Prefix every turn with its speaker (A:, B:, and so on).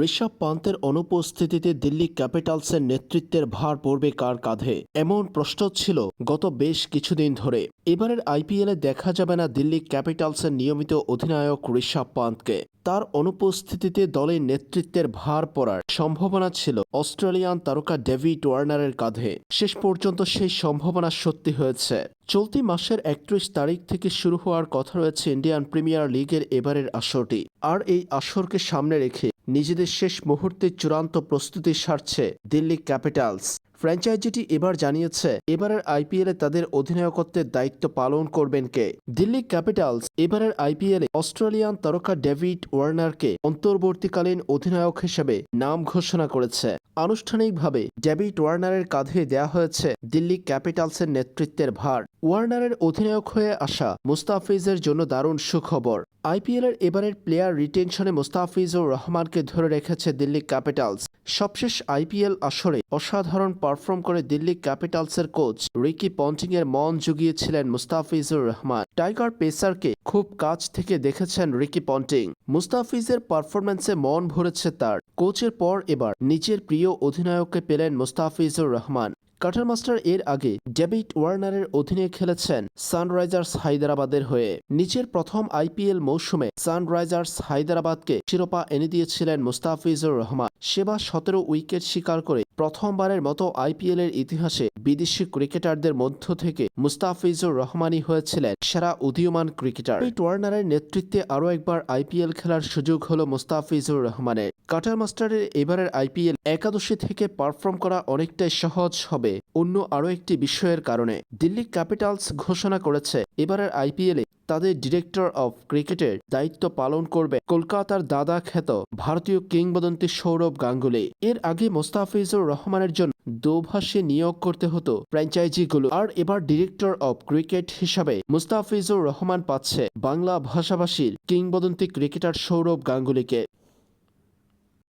A: ঋষভ পান্তের অনুপস্থিতিতে দিল্লি ক্যাপিটালসের নেতৃত্বের ভার পড়বে কার কাঁধে? এমন প্রশ্ন ছিল গত বেশ কিছুদিন ধরে। এবারের আইপিএলে দেখা যাবে না দিল্লি ক্যাপিটালসের নিয়মিত অধিনায়ক ঋষভ পান্তকে। তার অনুপস্থিতিতে দলের নেতৃত্বের ভার পড়ার সম্ভাবনা ছিল অস্ট্রেলিয়ান তারকা ডেভিড ওয়ার্নারের কাঁধে। শেষ পর্যন্ত সেই সম্ভাবনা সত্যি হয়েছে। চলতি মাসের একত্রিশ তারিখ থেকে শুরু হওয়ার কথা রয়েছে ইন্ডিয়ান প্রিমিয়ার লিগের এবারের আসরটি। আর এই আসরকে সামনে রেখে নিজেদের শেষ মুহূর্তে চূড়ান্ত প্রস্তুতি সারছে দিল্লি ক্যাপিটালস। ফ্র্যাঞ্চাইজিটি এবার জানিয়েছে, এবারের আইপিএলে তাদের অধিনায়কত্বের দায়িত্ব পালন করবেন কে? দিল্লি ক্যাপিটালস এবারের আইপিএলে অস্ট্রেলিয়ান তারকা ডেভিড ওয়ার্নারকে অন্তর্বর্তীকালীন অধিনায়ক হিসেবে নাম ঘোষণা করেছে। আনুষ্ঠানিকভাবে ডেভিড ওয়ার্নারের কাঁধে দেয়া হয়েছে দিল্লি ক্যাপিটালসের নেতৃত্বের ভার। ওয়ার্নারের অধিনায়ক হয়ে আসা মুস্তাফিজের জন্য দারুণ সুখবর। আইপিএলের এবারের প্লেয়ার রিটেনশনে মুস্তাফিজুর রহমানকে ধরে রেখেছে দিল্লি ক্যাপিটালস। সবশেষ আইপিএল আসরে অসাধারণ পারফর্ম করে দিল্লি ক্যাপিটালসের কোচ রিকি পন্টিংয়ের মন জুগিয়েছিলেন মুস্তাফিজুর রহমান। টাইগার পেসারকে খুব কাছ থেকে দেখেছেন রিকি পন্টিং। মুস্তাফিজের পারফরম্যান্সে মন ভরেছে তার। কোচের পর এবার নিজের প্রিয় অধিনায়ককে পেলেন মুস্তাফিজুর রহমান। কাটার মাস্টার এর আগে ডেভিড ওয়ার্নারের অধীনে খেলেছেন সানরাইজার্স হায়দ্রাবাদের হয়ে। নিচের প্রথম আইপিএল মৌসুমে সানরাইজার্স হায়দ্রাবাদকে শিরোপা এনে দিয়েছিলেন মুস্তাফিজুর রহমান। সেবা সতেরো উইকেট শিকার করে প্রথমবারের মতো আইপিএল এর ইতিহাসে বিদেশি ক্রিকেটারদের মধ্য থেকে মুস্তাফিজুর রহমানই হয়েছিলেন সেরা উদীয়মান ক্রিকেটার। ওয়ার্নারের নেতৃত্বে আরও একবার আইপিএল খেলার সুযোগ হল মুস্তাফিজুর রহমানের। কাটার মাস্টারের এবারের আইপিএল একাদশী থেকে পারফর্ম করা অনেকটাই সহজ হবে, অন্য আরও একটি বিষয়ের কারণে। দিল্লি ক্যাপিটালস ঘোষণা করেছে, এবারের আইপিএলে তাদের ডিরেক্টর অফ ক্রিকেটের দায়িত্ব পালন করবে কলকাতার দাদা খ্যাত ভারতীয় কিংবদন্তি সৌরভ গাঙ্গুলি। এর আগে মোস্তাফিজুর রহমানের জন্য দোভাষে নিয়োগ করতে হতো ফ্র্যাঞ্চাইজিগুলো আর এবার ডিরেক্টর অব ক্রিকেট হিসাবে মুস্তাফিজুর রহমান পাচ্ছে বাংলা ভাষাভাষীর কিংবদন্তি ক্রিকেটার সৌরভ গাঙ্গুলিকে।